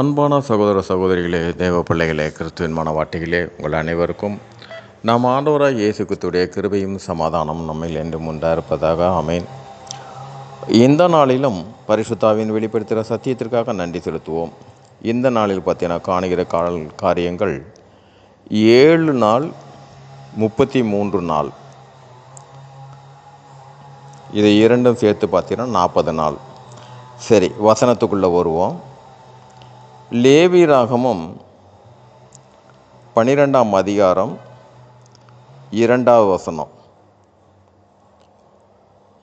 அன்பான சகோதர சகோதரிகளே தேவ பிள்ளைகளே கிறிஸ்துவின் மனவாட்டிகளே உங்கள் அனைவருக்கும் நாம் ஆண்டவராய் இயேசு கிறிஸ்துடைய கிருபையும் சமாதானம் நம்மில் என்றும் உண்டாயிருப்பதாக ஆமென். இந்த நாளிலும் பரிசுத்தாவின் வெளிப்படுத்துகிற சத்தியத்திற்காக நன்றி செலுத்துவோம். இந்த நாளில் பார்த்தீங்கன்னா காணுகிற கால் காரியங்கள் ஏழு நாள் முப்பத்தி மூன்று நாள். இதை இரண்டும் சேர்த்து பார்த்தீங்கன்னா நாற்பது நாள். சரி வசனத்துக்குள்ளே வருவோம். லேவி ராகமும் பனிரெண்டாம் அதிகாரம் இரண்டாவது வசனம்.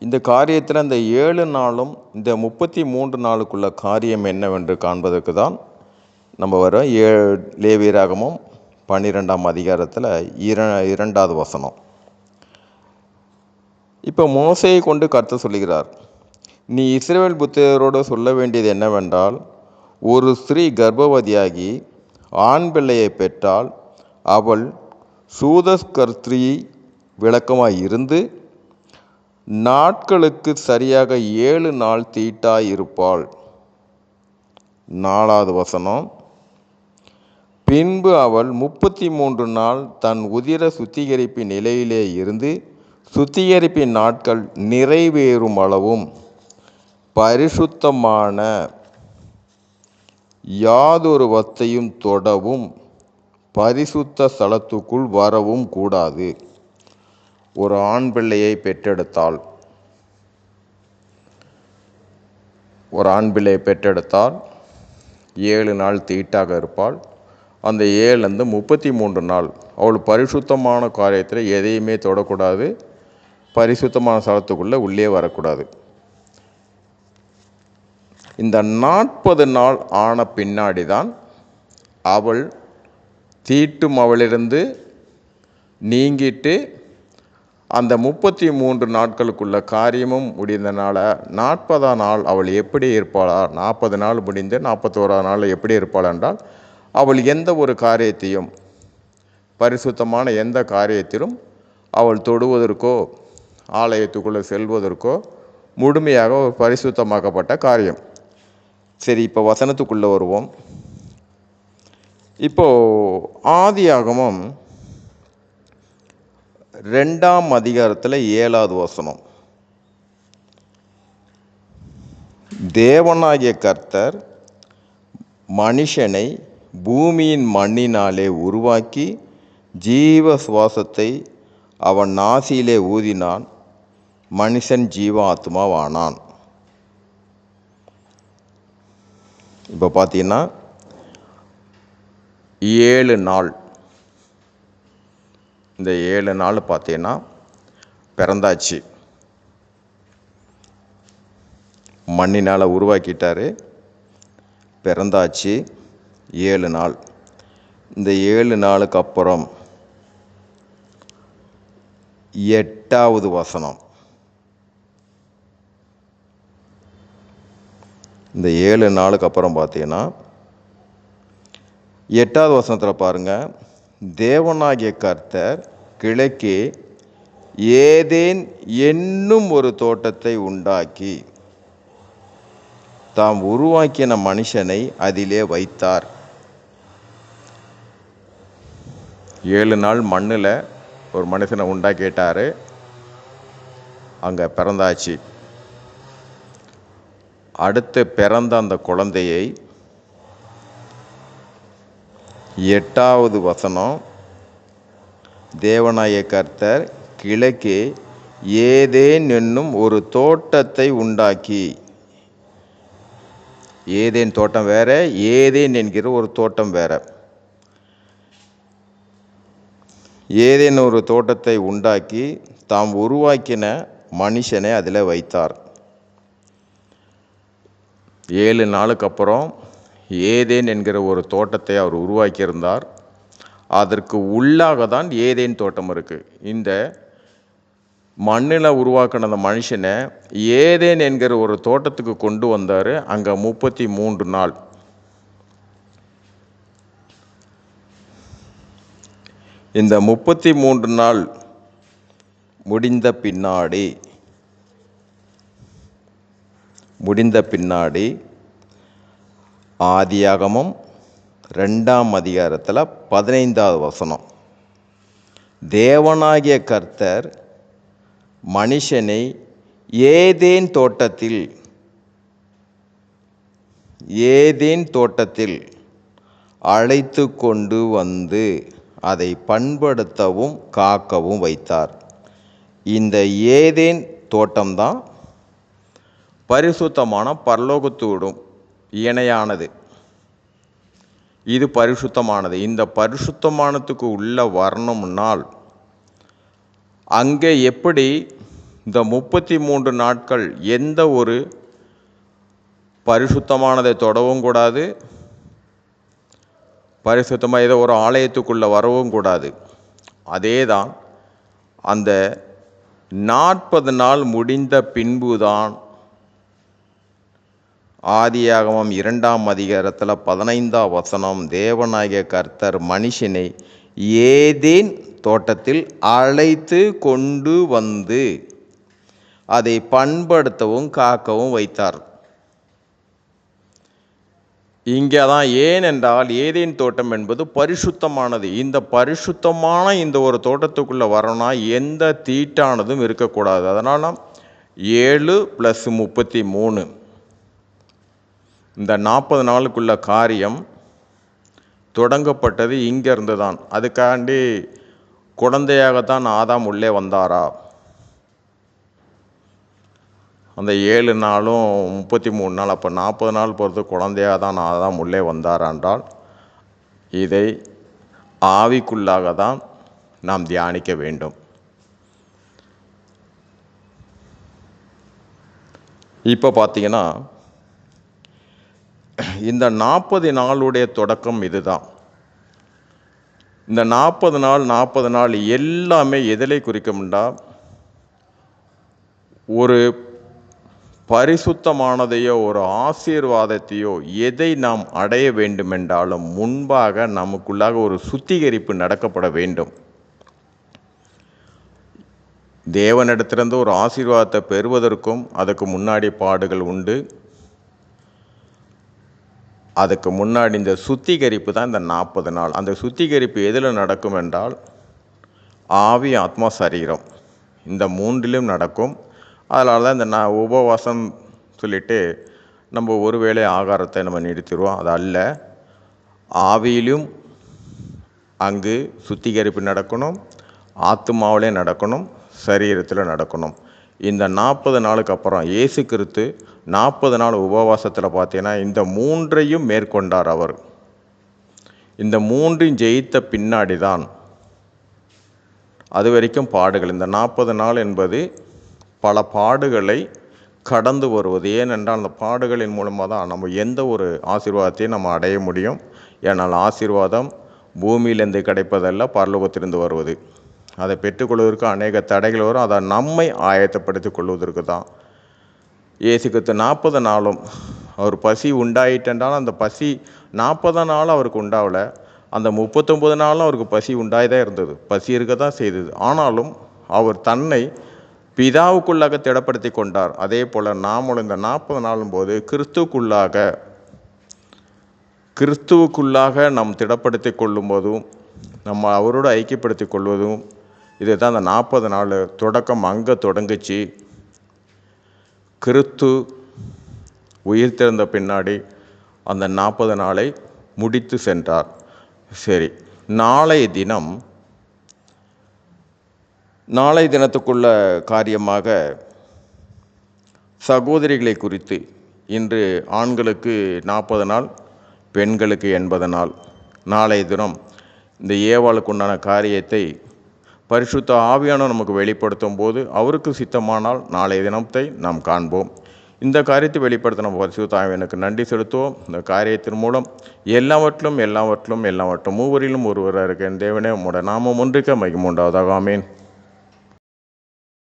இந்த காரியத்தில் இந்த ஏழு நாளும் இந்த முப்பத்தி மூன்று நாளுக்குள்ள காரியம் என்னவென்று காண்பதற்கு தான் நம்ம வர ஏ லேவி ராகமும் பன்னிரெண்டாம் அதிகாரத்தில் இர இரண்டாவது வசனம். இப்போ மோசையை கொண்டு கருத்து சொல்லுகிறார் நீ இஸ்ரேல் புத்திரரோடு சொல்ல வேண்டியது என்னவென்றால் ஒரு ஸ்திரீ கர்ப்பவதியாகி ஆண் பிள்ளையை பெற்றால் அவள் சூதஸ்கர்த்ரி விளக்கமாய் இருந்து நாட்களுக்கு சரியாக ஏழு நாள் தீட்டாய் இருப்பாள் நாலாவது வசனம். பின்பு அவள் முப்பத்தி மூன்று நாள் தன் உதிர சுத்திகரிப்பின் நிலையிலே இருந்து சுத்திகரிப்பின் நாட்கள் நிறைவேறும் அளவும். பரிசுத்தமான யாதொரு வத்தையும் தொடவும் பரிசுத்த ஸ்தலத்துக்குள் வரவும் கூடாது. ஒரு ஆண் பிள்ளையை பெற்றெடுத்தால் ஒரு ஆண் பிள்ளையை பெற்றெடுத்தால் ஏழு நாள் தீட்டாக இருப்பாள். அந்த ஏழுலேருந்து முப்பத்தி மூன்று நாள் அவள் பரிசுத்தமான காரியத்தில் எதையுமே தொடக்கூடாது. பரிசுத்தமான ஸ்தலத்துக்குள்ளே உள்ளே வரக்கூடாது. இந்த நாற்பது நாள் ஆன பின்னாடி தான் அவள் தீட்டும் அவளிருந்து நீங்கிட்டு அந்த முப்பத்தி மூன்று நாட்களுக்குள்ள காரியமும் முடிந்தனால நாற்பதாம் நாள் அவள் எப்படி இருப்பாளா? நாற்பது நாள் முடிந்து நாற்பத்தோராம் நாள் எப்படி இருப்பாள் என்றால் அவள் எந்த ஒரு காரியத்தையும் பரிசுத்தமான எந்த காரியத்திலும் அவள் தொடுவதற்கோ ஆலயத்துக்குள்ளே செல்வதற்கோ முழுமையாக ஒரு பரிசுத்தமாக்கப்பட்ட காரியம். சரி இப்போ வசனத்துக்குள்ளே வருவோம். இப்போது ஆதியாகமம் ரெண்டாம் அதிகாரத்தில் ஏழாவது வசனம். தேவனாகிய கர்த்தர் மனுஷனை பூமியின் மண்ணினாலே உருவாக்கி ஜீவ சுவாசத்தை அவன் நாசியிலே ஊதினான். மனுஷன் ஜீவாத்மாவானான். இப்போ பார்த்தீங்கன்னா ஏழு நாள். இந்த ஏழு நாள் பார்த்தீங்கன்னா பிறந்தாச்சு. மண்ணினால் உருவாக்கிட்டார். பிறந்தாச்சு ஏழு நாள். இந்த ஏழு நாளுக்கு அப்புறம் எட்டாவது வசனம். இந்த ஏழு நாளுக்கு அப்புறம் பார்த்தீங்கன்னா எட்டாவது வசனத்தில் பாருங்கள் தேவனாகிய கர்த்தர் கிழக்கே ஏதேன் என்னும் ஒரு தோட்டத்தை உண்டாக்கி தாம் உருவாக்கின மனுஷனை அதிலே வைத்தார். ஏழு நாள் மண்ணில் ஒரு மனுஷனை உண்டாக்கிட்டார் அங்கே பிறந்தாச்சு. அடுத்து பிறந்த அந்த குழந்தையை எட்டாவது வசனம் தேவனாய கர்த்தர் கிழக்கே ஏதேன் என்னும் ஒரு தோட்டத்தை உண்டாக்கி. ஏதேன் தோட்டம் வேற ஏதேன் என்கிற ஒரு தோட்டம் வேற. ஏதேன் ஒரு தோட்டத்தை உண்டாக்கி தாம் உருவாக்கின மனுஷனை அதில் வைத்தார். ஏழு நாளுக்கு அப்புறம் ஏதேன் என்கிற ஒரு தோட்டத்தை அவர் உருவாக்கியிருந்தார். அதற்கு உள்ளாக தான் ஏதேன் தோட்டம் இருக்குது இந்த மண்ணில் உருவாக்கின அந்த மனுஷனை ஏதேன் என்கிற ஒரு தோட்டத்துக்கு கொண்டு வந்தார். அங்கே முப்பத்தி மூன்று நாள். இந்த முப்பத்தி மூன்று நாள் முடிந்த பின்னாடி முடிந்த பின்னாடி ஆதியாகமம் ரெண்டாம் அதிகாரத்தில் பதினைந்தாவது வசனம். தேவனாகிய கர்த்தர் மனுஷனை ஏதேன் தோட்டத்தில் ஏதேன் தோட்டத்தில் அழைத்து கொண்டு வந்து அதை பண்படுத்தவும் காக்கவும் வைத்தார். இந்த ஏதேன் தோட்டம்தான் பரிசுத்தமான பரலோகத்தோடும் இணையானது. இது பரிசுத்தமானது. இந்த பரிசுத்தமானத்துக்கு உள்ள வரணும்னால் அங்கே எப்படி இந்த முப்பத்தி மூன்று நாட்கள் எந்த ஒரு பரிசுத்தமானதை தொடவும் கூடாது பரிசுத்தமாக ஏதோ ஒரு ஆலயத்துக்குள்ளே வரவும் கூடாது. அதே தான் அந்த நாற்பது நாள் முடிந்த பின்புதான் ஆதியாகமம் இரண்டாம் அதிகாரத்தில் பதினைந்தாம் வசனம் தேவனாகிய கர்த்தர் மனுஷனை ஏதேன் தோட்டத்தில் அழைத்து கொண்டு வந்து அதை பண்படுத்தவும் காக்கவும் வைத்தார். இங்கே தான் ஏன் என்றால் ஏதேன் தோட்டம் என்பது பரிசுத்தமானது. இந்த பரிசுத்தமான இந்த ஒரு தோட்டத்துக்குள்ளே வரணும்னா எந்த தீட்டானதும் இருக்கக்கூடாது. அதனால் ஏழு ப்ளஸ் முப்பத்தி மூணு. இந்த நாற்பது நாளுக்குள்ள காரியம் தொடங்கப்பட்டது இங்கேருந்து தான் அதுக்காண்டி குழந்தையாகத்தான் ஆதாம் உள்ளே வந்தாரா? அந்த ஏழு நாளும் முப்பத்தி மூணு நாள் அப்போ நாற்பது நாள் பொறுத்து குழந்தையாக தான் ஆதாம் உள்ளே வந்தாரா என்றால் இதை ஆவிக்குள்ளாக தான் நாம் தியானிக்க வேண்டும். இப்போ பார்த்தீங்கன்னா இந்த நாற்பது நாளுடைய தொடக்கம் இதுதான். இந்த நாற்பது நாள் நாற்பது நாள் எல்லாமே எதிலை குறிக்கும்டா. ஒரு பரிசுத்தமானதையோ ஒரு ஆசீர்வாதத்தையோ எதை நாம் அடைய வேண்டுமென்றாலும் முன்பாக நமக்குள்ளாக ஒரு சுத்திகரிப்பு நடக்கப்பட வேண்டும். தேவனிடத்திலிருந்து ஒரு ஆசீர்வாதத்தை பெறுவதற்கும் அதுக்கு முன்னாடி பாடுகள் உண்டு. அதுக்கு முன்னாடி இந்த சுத்திகரிப்பு தான் இந்த நாற்பது நாள். அந்த சுத்திகரிப்பு எதில் நடக்கும் என்றால் ஆவி ஆத்மா சரீரம். இந்த மூன்றிலும் நடக்கும். அதனால தான் இந்த நான் உபவாசம் சொல்லிட்டு நம்ம ஒரு வேளை ஆகாரத்தை நம்ம நிறுத்திடுவோம் அது அல்ல. ஆவியிலும் அங்கு சுத்திகரிப்பு நடக்கணும். ஆத்மாவிலே நடக்கணும். சரீரத்தில் நடக்கணும். இந்த நாற்பது நாளுக்கு அப்புறம் இயேசு கிறிஸ்து நாற்பது நாள் உபவாசத்தில் பார்த்தீங்கன்னா இந்த மூன்றையும் மேற்கொண்டார் அவர். இந்த மூன்றையும் ஜெயித்த பின்னாடி தான் அது வரைக்கும் பாடுகள். இந்த நாற்பது நாள் என்பது பல பாடுகளை கடந்து வருவது. ஏனென்றால் அந்த பாடுகளின் மூலமாக தான் நம்ம எந்த ஒரு ஆசீர்வாதத்தையும் நம்ம அடைய முடியும். ஏனால் ஆசீர்வாதம் பூமியிலேருந்து கிடைப்பதல்ல பரலோகத்திலிருந்து வருவது. அதை பெற்றுக்கொள்வதற்கு அநேக தடைகள் வரும். அதை நம்மை ஆயத்தப்படுத்தி கொள்வதற்கு தான். இயேசுக்கு நாற்பது நாளும் அவர் பசி உண்டாயிட்டென்றால் அந்த பசி நாற்பது நாளும் அவருக்கு உண்டாகலை அந்த முப்பத்தொம்பது நாளும் அவருக்கு பசி உண்டாய் தான் இருந்தது. பசி இருக்க தான் செய்தது. ஆனாலும் அவர் தன்னை பிதாவுக்குள்ளாக திடப்படுத்தி கொண்டார். அதே போல் நாமளும் இந்த நாற்பது நாளும் போது கிறிஸ்துவுக்குள்ளாக கிறிஸ்துவுக்குள்ளாக நாம் திடப்படுத்தி கொள்ளும்போதும் நம்ம அவரோடு ஐக்கியப்படுத்தி கொள்வதும் இதை தான் அந்த நாற்பது நாள் தொடக்கம் அங்கே தொடங்குச்சு. கிறிஸ்து உயிர் திறந்த பின்னாடி அந்த நாற்பது நாளை முடித்து சென்றார். சரி நாளைய தினம் நாளை தினத்துக்குள்ள காரியமாக சகோதரிகளை குறித்து இன்று ஆண்களுக்கு நாற்பது நாள் பெண்களுக்கு எண்பது நாள். நாளைய தினம் இந்த ஏவாளுக்கு உண்டான காரியத்தை பரிசுத்த ஆவியான நமக்கு வெளிப்படுத்தும் போது அவருக்கு சித்தமானால் நாளைய தினத்தை நாம் காண்போம். இந்த காரியத்தை வெளிப்படுத்தின பரிசுத்த ஆவியனுக்கு நன்றி செலுத்துவோம். இந்த காரியத்தின் மூலம் எல்லாவற்றிலும் எல்லாவற்றிலும் எல்லாவற்றும் மூவரிலும் ஒருவராக இருக்க தேவனே உங்களோட நாமம் ஒன்றுக்க மையம் உண்டாவதாக. ஆமேன்.